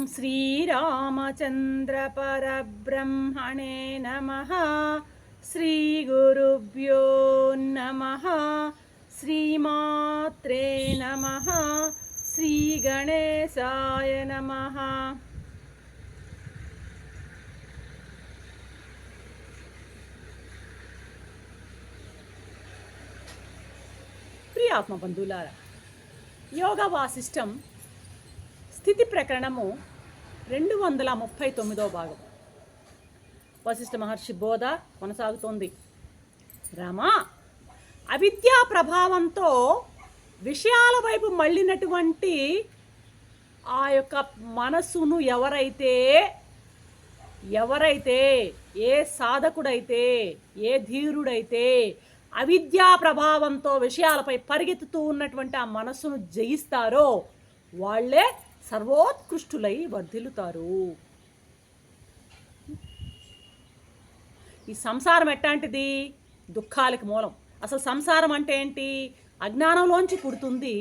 ఓం శ్రీరామచంద్రపరబ్రహ్మణే నమ. శ్రీగురుభ్యో నమ. శ్రీమాత్రే నమ. శ్రీగణేశాయ నమ. ప్రియాత్మ బంధువులారా యోగా వాసిష్టం స్థితి ప్రకరణము రెండు వందల ముప్పై తొమ్మిదో భాగం. వశిష్ఠ మహర్షి బోధ కొనసాగుతోంది. రామా అవిద్యా ప్రభావంతో విషయాల వైపు మళ్ళినటువంటి ఆ యొక్క మనసును ఎవరైతే ఎవరైతే ఏ సాధకుడైతే ఏ ధీరుడైతే అవిద్యా ప్రభావంతో విషయాలపై పరిగెత్తుతూ ఉన్నటువంటి ఆ మనస్సును జయిస్తారో వాళ్ళే సర్వోత్కృష్టులై వర్ధిల్లుతారు. ఈ సంసారం ఎట్లాంటిది? దుఃఖాలకి మూలం. అసలు సంసారం అంటే ఏంటి? అజ్ఞానంలోంచి పుడుతుంది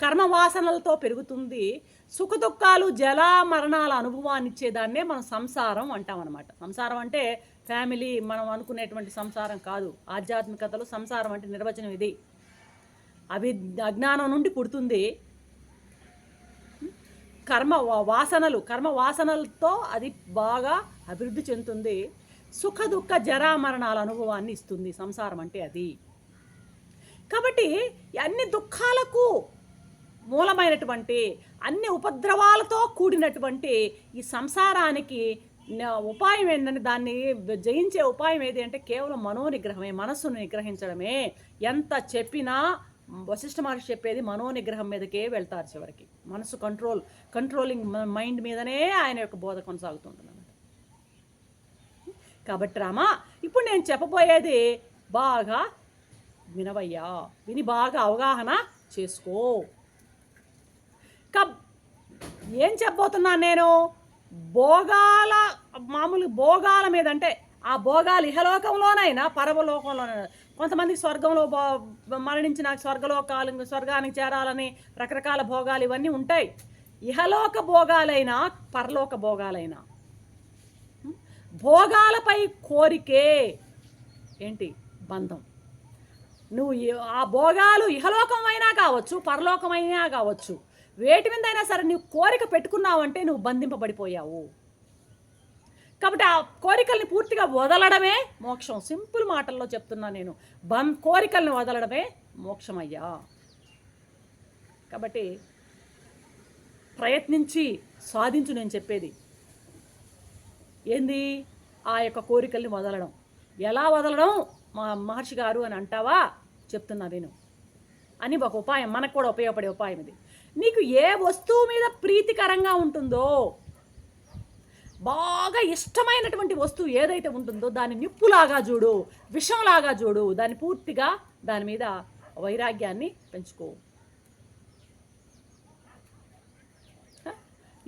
కర్మ వాసనలతో పెరుగుతుంది సుఖ దుఃఖాలు జల మరణాల అనుభవాన్ని ఇచ్చేదాన్నే మనం సంసారం అంటాం అనమాట సంసారం అంటే ఫ్యామిలీ మనం అనుకునేటువంటి సంసారం కాదు. ఆధ్యాత్మికతలో సంసారం అంటే నిర్వచనం ఇది. అవి అజ్ఞానం నుండి పుడుతుంది కర్మ వాసనలు కర్మ వాసనలతో అది బాగా అభివృద్ధి చెందుతుంది. సుఖ దుఃఖ జరామరణాల అనుభవాన్ని ఇస్తుంది సంసారం అంటే అది. కాబట్టి అన్ని దుఃఖాలకు మూలమైనటువంటి అన్ని ఉపద్రవాలతో కూడినటువంటి ఈ సంసారానికి ఉపాయం ఏంటంటే దాన్ని జయించే ఉపాయం ఏది అంటే కేవలం మనోనిగ్రహమే మనస్సును నిగ్రహించడమే. ఎంత చెప్పినా వశిష్ఠ మహర్షి చెప్పేది మనోనిగ్రహం మీదకే వెళ్తారు చివరికి. మనసు కంట్రోల్ కంట్రోలింగ్ మైండ్ మీదనే ఆయన యొక్క బోధ కొనసాగుతుంటుంది కాబట్టి రామా ఇప్పుడు నేను చెప్పబోయేది బాగా వినవయ్యా. విని బాగా అవగాహన చేసుకో. కబ్ ఏం చెప్పబోతున్నాను నేను? భోగాల మామూలు భోగాల మీద అంటే ఆ భోగాలు ఇహలోకంలోనైనా పరమలోకంలోనైనా. కొంతమంది స్వర్గంలో బో- మరణించిన స్వర్గలోకాలు స్వర్గానికి చేరాలని రకరకాల భోగాలు ఇవన్నీ ఉంటాయి. ఇహలోక భోగాలైనా పరలోక భోగాలైనా. భోగాలపై కోరికే ఏంటి? బంధం. నువ్వు ఆ భోగాలు ఇహలోకమైనా కావచ్చు పరలోకమైనా కావచ్చు వేటి మీద అయినా సరే నువ్వు కోరిక పెట్టుకున్నావంటే నువ్వు బంధింపబడిపోయావు. కాబట్టి ఆ కోరికల్ని పూర్తిగా వదలడమే మోక్షం. సింపుల్ మాటల్లో చెప్తున్నా నేను. బం కోరికల్ని వదలడమే మోక్షం అయ్యా కాబట్టి ప్రయత్నించి సాధించు నేను చెప్పేది. ఏంది? ఆ యొక్క కోరికల్ని వదలడం. ఎలా వదలడం? మా మహర్షి గారు అని అంటావా? చెప్తున్నా నేను. అని ఒక ఉపాయం మనకు కూడా ఉపయోగపడే ఉపాయం ఇది. నీకు ఏ వస్తువు మీద ప్రీతికరంగా ఉంటుందో బాగా ఇష్టమైనటువంటి వస్తువు ఏదైతే ఉంటుందో దాన్ని నిప్పులాగా చూడు విషంలాగా చూడు దాన్ని పూర్తిగా దాని మీద వైరాగ్యాన్ని పెంచుకో.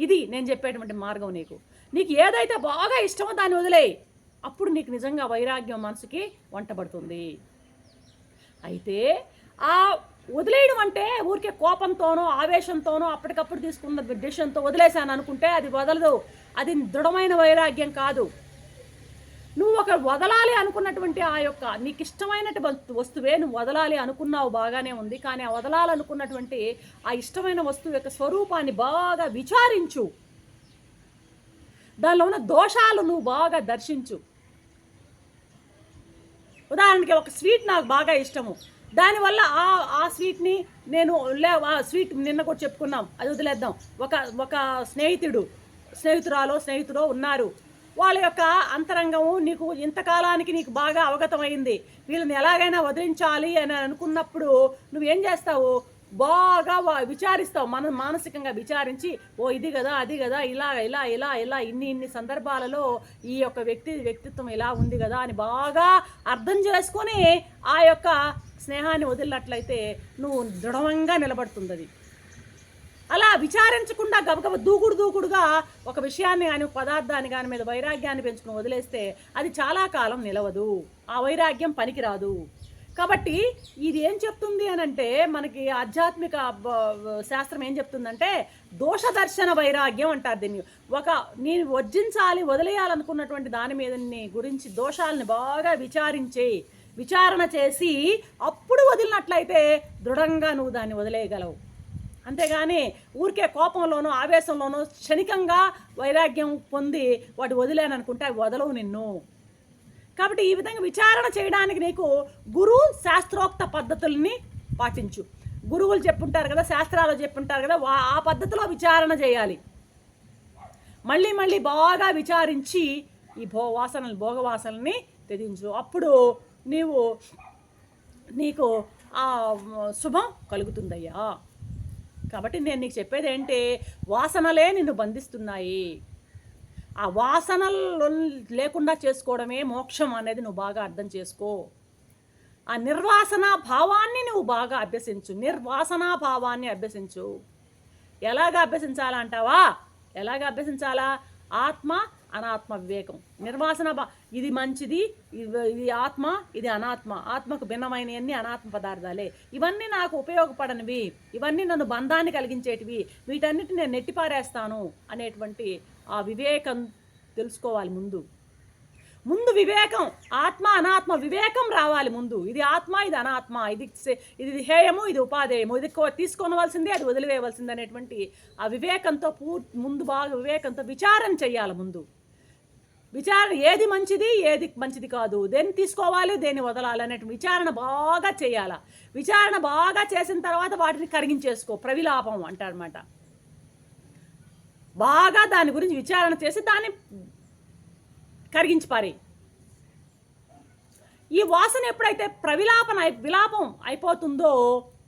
ఇది నేను చెప్పేటువంటి మార్గం నీకు. నీకు ఏదైతే బాగా ఇష్టమో దాన్ని వదిలేయి. అప్పుడు నీకు నిజంగా వైరాగ్యం మనసుకి వంటబడుతుంది. అయితే ఆ వదిలేయడం అంటే ఊరికే కోపంతోనో ఆవేశంతోనో అప్పటికప్పుడు తీసుకున్న డిసిషన్తో వదిలేశాను అనుకుంటే అది వదలదు. అది దృఢమైన వైరాగ్యం కాదు. నువ్వు ఒక వదలాలి అనుకున్నటువంటి ఆ యొక్క నీకు ఇష్టమైనటువంటి వస్తువే నువ్వు వదలాలి అనుకున్నావు బాగానే ఉంది. కానీ ఆ వదలాలనుకున్నటువంటి ఆ ఇష్టమైన వస్తువు యొక్క స్వరూపాన్ని బాగా విచారించు. దానిలో ఉన్న దోషాలు నువ్వు బాగా దర్శించు. ఉదాహరణకి ఒక స్వీట్ నాకు బాగా ఇష్టము. దానివల్ల ఆ ఆ స్వీట్ని నేను లే ఆ స్వీట్ నిన్న కూడా చెప్పుకున్నాం. అది వదిలేద్దాం. ఒక ఒక స్నేహితుడు స్నేహితురాలో స్నేహితుడో ఉన్నారు. వాళ్ళ యొక్క అంతరంగము నీకు ఇంతకాలానికి నీకు బాగా అవగతమైంది. వీళ్ళని ఎలాగైనా వదిలించాలి అని అనుకున్నప్పుడు నువ్వేం చేస్తావు? బాగా వా- విచారిస్తావు. మన మానసికంగా విచారించి ఓ ఇది కదా అది కదా ఇలా ఇలా ఇలా ఇలా ఇన్ని ఇన్ని సందర్భాలలో ఈ యొక్క వ్యక్తి వ్యక్తిత్వం ఇలా ఉంది కదా అని బాగా అర్థం చేసుకొని ఆ యొక్క స్నేహాన్ని వదిలినట్లయితే నువ్వు దృఢంగా నిలబడుతుంది అది అలా విచారించకుండా గబగబ దూకుడు దూకుడుగా ఒక విషయాన్ని కానీ పదార్థాన్ని కానీ మీద వైరాగ్యాన్ని పెంచుకుని వదిలేస్తే అది చాలా కాలం నిలవదు. ఆ వైరాగ్యం పనికిరాదు. కాబట్టి ఇది ఏం చెప్తుంది అని అంటే మనకి ఆధ్యాత్మిక బ- శాస్త్రం ఏం చెప్తుందంటే దోషదర్శన వైరాగ్యం అంటారు దీన్ని. ఒక నేను వర్జించాలి వదిలేయాలనుకున్నటువంటి దాని మీద గురించి దోషాలని బాగా విచారించేయి. విచారణ చేసి అప్పుడు వదిలినట్లయితే దృఢంగా నువ్వు దాన్ని వదిలేయగలవు. అంతేగాని ఊరికే కోపంలోనో ఆవేశంలోనో క్షణికంగా వైరాగ్యం పొంది వాటి వదిలేననుకుంటే అవి వదలవు నిన్ను. కాబట్టి ఈ విధంగా విచారణ చేయడానికి నీకు గురు శాస్త్రోక్త పద్ధతుల్ని పాటించు. గురువులు చెప్పుంటారు కదా శాస్త్రాలు చెప్పుంటారు కదా వా ఆ పద్ధతిలో విచారణ చేయాలి. మళ్ళీ మళ్ళీ బాగా విచారించి ఈ భో వాసనలు భోగవాసనల్ని తెగించు. అప్పుడు నీవు నీకు ఆ శుభం కలుగుతుందయ్యా. కాబట్టి నేను నీకు చెప్పేది ఏంటి వాసనలే నిన్ను బంధిస్తున్నాయి. ఆ వాసనలు లేకుండా చేసుకోవడమే మోక్షం అనేది నువ్వు బాగా అర్థం చేసుకో. ఆ నిర్వాసన భావాన్ని నువ్వు బాగా అభ్యసించు. నిర్వాసనా భావాన్ని అభ్యసించు. ఎలాగ అభ్యసించాలంటావా? ఎలాగ అభ్యసించాలా? ఆత్మ అనాత్మ వివేకం నిర్వాసన భా ఇది మంచిది ఇది- ఆత్మ ఇది అనాత్మ. ఆత్మకు భిన్నమైనవన్నీ అనాత్మ పదార్థాలే. ఇవన్నీ నాకు ఉపయోగపడనివి. ఇవన్నీ నన్ను బంధాన్ని కలిగించేటివి. వీటన్నిటిని నేను నెట్టిపారేస్తాను అనేటువంటి ఆ వివేకం తెలుసుకోవాలి ముందు. ముందు వివేకం. ఆత్మ అనాత్మ వివేకం రావాలి ముందు. ఇది ఆత్మ ఇది అనాత్మ. ఇది ఇది హేయము ఇది ఉపాధేయము. ఇది కో- తీసుకోవలసిందే అది వదిలివేయవలసింది అనేటువంటి ఆ వివేకంతో పూర్తి ముందు బాగా వివేకంతో విచారణ చేయాలి ముందు. విచారణ ఏది మంచిది ఏది మంచిది కాదు. దేన్ని తీసుకోవాలి దేన్ని వదలాలి అనేటువంటి విచారణ బాగా చేయాల? విచారణ బాగా చేసిన తర్వాత వాటిని కరిగించేసుకో ప్రవిలాపం అంటారనమాట బాగా దాని గురించి విచారణ చేసి దాన్ని కరిగించి పారి ఈ వాసన ఎప్పుడైతే ప్రవిలాపన అయి- విలాపం అయిపోతుందో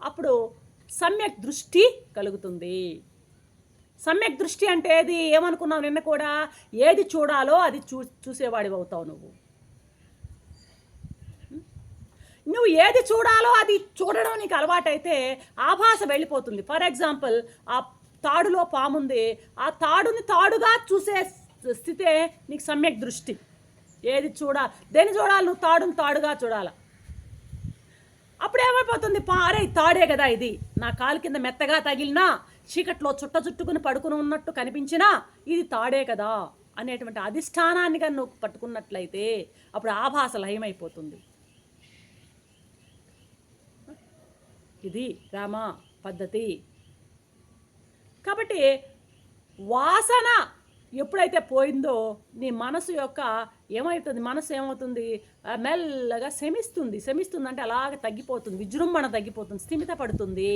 అప్పుడు సమ్యక్ దృష్టి కలుగుతుంది. సమ్యక్ దృష్టి అంటే ఏది? ఏమనుకున్నావు నిన్న కూడా? ఏది చూడాలో అది చూ చూసేవాడివి అవుతావు నువ్వు. నువ్వు ఏది చూడాలో అది చూడడం నీకు అలవాటైతే ఆభాస వెళ్ళిపోతుంది. ఫర్ ఎగ్జాంపుల్ ఆ తాడులో పాముంది. ఆ తాడుని తాడుగా చూసే స్థితే నీకు సమ్యక్ దృష్టి. ఏది చూడాలి దేని చూడాలి నువ్వు? తాడుని తాడుగా చూడాల. అప్పుడు ఏమైపోతుంది పా అరే తాడే కదా ఇది. నా కాలు కింద మెత్తగా తగిలినా చీకట్లో చుట్ట చుట్టుకుని పడుకుని ఉన్నట్టు కనిపించినా ఇది తాడే కదా అనేటువంటి అధిష్టానాన్ని కానీ నువ్వు పట్టుకున్నట్లయితే అప్పుడు ఆభాస లయమైపోతుంది. ఇది రామ పద్ధతి. కాబట్టి వాసన ఎప్పుడైతే పోయిందో నీ మనసు యొక్క ఏమవుతుంది? మనసు ఏమవుతుంది? మెల్లగా శమిస్తుంది. శమిస్తుంది అంటే అలాగ తగ్గిపోతుంది. విజృంభణ తగ్గిపోతుంది. స్థిమిత పడుతుంది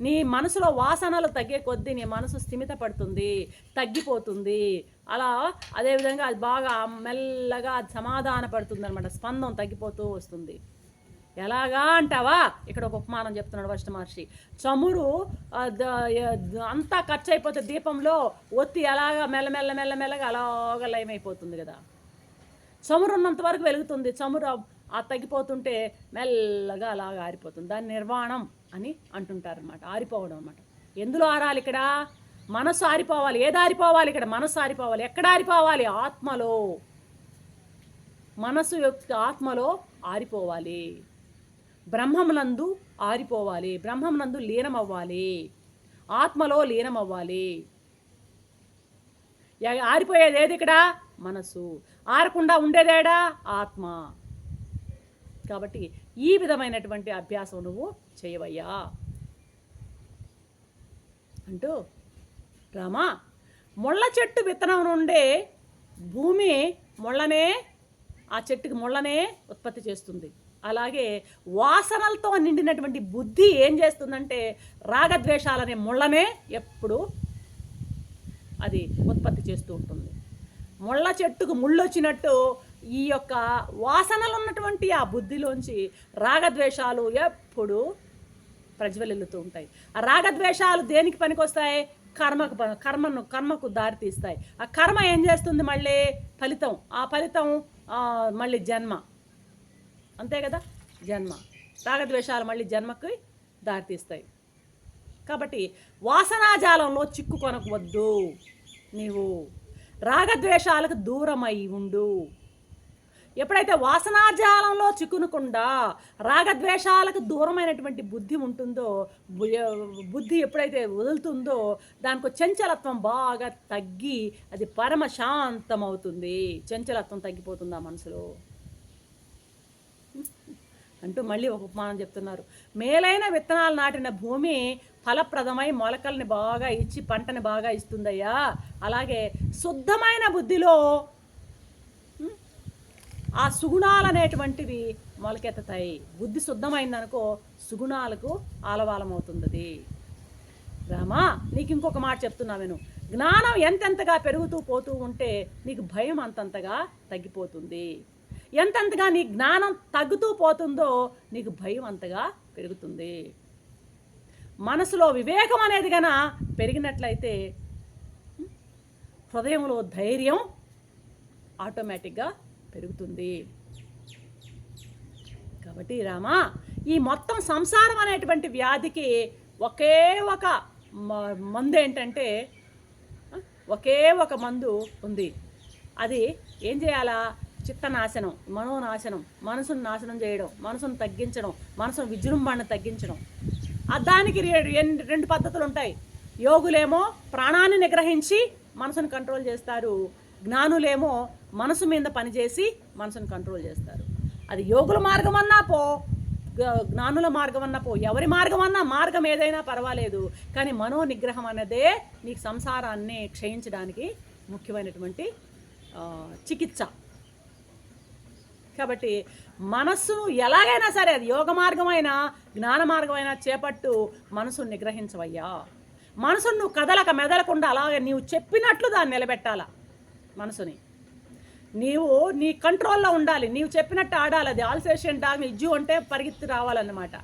నీ మనసులో వాసనలు తగ్గే కొద్దీ నీ మనసు స్థిమిత పడుతుంది తగ్గిపోతుంది. అలా అదేవిధంగా అది బాగా మెల్లగా అది సమాధాన పడుతుంది అనమాట స్పందం తగ్గిపోతూ వస్తుంది. ఎలాగా అంటావా? ఇక్కడ ఒక ఉపమానం చెప్తున్నాడు వశిష్ఠ మహర్షి. చమురు అంతా ఖర్చు అయిపోతే దీపంలో ఒత్తి ఎలాగా మెల్లమెల్ల మెల్లమెల్లగా అలాగా లయమైపోతుంది కదా. చమురు ఉన్నంత వరకు వెలుగుతుంది. చమురు ఆ- తగ్గిపోతుంటే మెల్లగా అలాగ ఆరిపోతుంది. దాని నిర్వాణం అని అంటుంటారు అనమాట ఆరిపోవడం అనమాట ఎందులో ఆరాలి ఇక్కడ? మనసు ఆరిపోవాలి. ఏది ఆరిపోవాలి ఇక్కడ? మనసు ఆరిపోవాలి. ఎక్కడ ఆరిపోవాలి? ఆత్మలో. మనసు యొక్క ఆత్మలో ఆరిపోవాలి. బ్రహ్మమునందు ఆరిపోవాలి. బ్రహ్మమునందు లీనమవ్వాలి. ఆత్మలో లీనమవ్వాలి. ఆరిపోయేది ఏది ఇక్కడ? మనసు ఆరకుండా ఉండేదేడా ఆత్మ. కాబట్టి ఈ విధమైనటువంటి అభ్యాసం నువ్వు చేయవయ్యా. అంటూ రామా ముళ్ళ చెట్టు విత్తనం నుండే భూమి ముళ్ళనే ఆ చెట్టుకి ముళ్ళనే ఉత్పత్తి చేస్తుంది. అలాగే వాసనలతో నిండినటువంటి బుద్ధి ఏం చేస్తుందంటే రాగద్వేషాలనే ముళ్ళనే ఎప్పుడు అది ఉత్పత్తి చేస్తూ ఉంటుంది. ముళ్ళ చెట్టుకు ముళ్ళు వచ్చినట్టు ఈ యొక్క వాసనలు ఉన్నటువంటి ఆ బుద్ధిలోంచి రాగద్వేషాలు ఎప్పుడు ప్రజ్వలిల్లుతూ ఉంటాయి. ఆ రాగద్వేషాలు దేనికి పనికొస్తాయి? కర్మకు కర్మను కర్మకు దారి తీస్తాయి. ఆ కర్మ ఏం చేస్తుంది మళ్ళీ? ఫలితం. ఆ ఫలితం మళ్ళీ జన్మ. అంతే కదా? జన్మ. రాగద్వేషాలు మళ్ళీ జన్మకి దారితీస్తాయి కాబట్టి వాసనాజాలంలో చిక్కుకొనకవద్దు. నీవు రాగద్వేషాలకు దూరమై ఉండు. ఎప్పుడైతే వాసనాజాలంలో చిక్కునకుండా రాగద్వేషాలకు దూరమైనటువంటి బుద్ధి ఉంటుందో బుద్ధి ఎప్పుడైతే వదులుతుందో దానికి చంచలత్వం బాగా తగ్గి అది పరమ శాంతం అవుతుంది చంచలత్వం తగ్గిపోతుంది ఆ మనసులో? అంటూ మళ్ళీ ఒక ఉపమానం చెప్తున్నారు. మేలైన విత్తనాలు నాటిన భూమి ఫలప్రదమై మొలకల్ని బాగా ఇచ్చి పంటని బాగా ఇస్తుందయ్యా. అలాగే శుద్ధమైన బుద్ధిలో ఆ సుగుణాలు అనేటువంటివి మొలకెత్తుతాయి. బుద్ధి శుద్ధమైందనుకో సుగుణాలకు ఆలవాలమవుతుంది రామా నీకు ఇంకొక మాట చెప్తున్నా నేను జ్ఞానం ఎంతెంతగా పెరుగుతూ పోతూ ఉంటే నీకు భయం అంతంతగా తగ్గిపోతుంది. ఎంతెంతగా నీ జ్ఞానం తగ్గుతూ పోతుందో నీకు భయం అంతగా పెరుగుతుంది. మనసులో వివేకం అనేది గన పెరిగినట్లయితే హృదయంలో ధైర్యం ఆటోమేటిక్గా పెరుగుతుంది. కాబట్టి రామా ఈ మొత్తం సంసారం అనేటువంటి వ్యాధికి ఒకే ఒక మ- మందు ఏంటంటే ఒకే ఒక మందు ఉంది. అది ఏం చేయాలా? చిత్తనాశనం మనోనాశనం మనసును నాశనం చేయడం మనసును తగ్గించడం మనసును విజృంభణ తగ్గించడం. దానికి రెండు పద్ధతులు ఉంటాయి. యోగులేమో ప్రాణాన్ని నిగ్రహించి మనసును కంట్రోల్ చేస్తారు. జ్ఞానులేమో మనసు మీద పనిచేసి మనసును కంట్రోల్ చేస్తారు. అది యోగుల మార్గం అన్నా పో జ్ఞానుల మార్గం అన్నా పో ఎవరి మార్గం అన్నా మార్గం ఏదైనా పర్వాలేదు. కానీ మనో నిగ్రహం అన్నదే నీకు సంసారాన్ని క్షయించడానికి ముఖ్యమైనటువంటి చికిత్స. కాబట్టి మనస్సును ఎలాగైనా సరే అది యోగ మార్గమైనా జ్ఞాన మార్గమైనా చేపట్టు మనసును నిగ్రహించవయ్యా. మనసును నువ్వు కదలక మెదలకుండా అలాగే నీవు చెప్పినట్లు దాన్ని నిలబెట్టాలా మనసుని. నీవు నీ కంట్రోల్లో ఉండాలి. నీవు చెప్పినట్టు ఆడాలి అది. ఆల్సేషన్ డాగ్ ఇజ్జు అంటే పరిగెత్తి రావాలన్నమాట.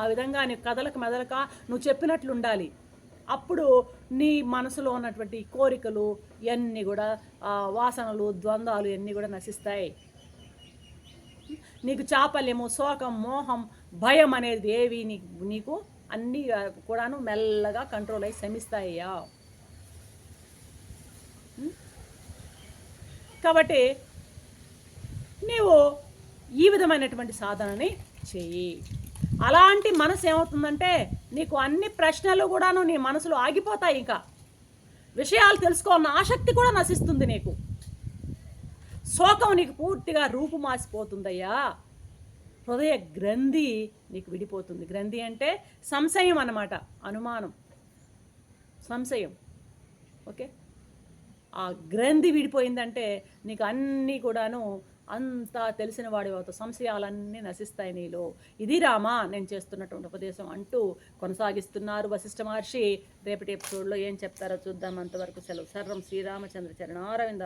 ఆ విధంగా నీ కదలక మెదలక నువ్వు చెప్పినట్లు ఉండాలి. అప్పుడు నీ మనసులో ఉన్నటువంటి కోరికలు ఇవన్నీ కూడా వాసనలు ద్వంద్వాలు ఇవన్నీ కూడా నశిస్తాయి. నీకు చాపల్యము శోకం మోహం భయం అనేది ఏవి నీకు నీకు అన్నీ కూడాను మెల్లగా కంట్రోల్ అయ్యి శమిస్తాయ్యా కాబట్టి నీవు ఈ విధమైనటువంటి సాధనని చెయ్యి. అలాంటి మనసు ఏమవుతుందంటే నీకు అన్ని ప్రశ్నలు కూడాను నీ మనసులో ఆగిపోతాయి ఇంకా. విషయాలు తెలుసుకోవాలన్న ఆసక్తి కూడా నశిస్తుంది నీకు. శోకం నీకు పూర్తిగా రూపుమాసిపోతుందయ్యా. హృదయ గ్రంథి నీకు విడిపోతుంది. గ్రంథి అంటే సంశయం అన్నమాట అనుమానం. సంశయం. ఓకే? ఆ గ్రంథి విడిపోయిందంటే నీకు అన్నీ కూడాను అంతా తెలిసిన వాడి అవుతావు. సంశయాలన్నీ నశిస్తాయి నీలో. ఇది రామా నేను చేస్తున్నటువంటి ఉపదేశం అంటూ కొనసాగిస్తున్నారు వశిష్ఠ మహర్షి. రేపటి ఎపిసోడ్లో ఏం చెప్తారో చూద్దాం. అంతవరకు సెలవు. సర్వం శ్రీరామచంద్ర చరణారవింద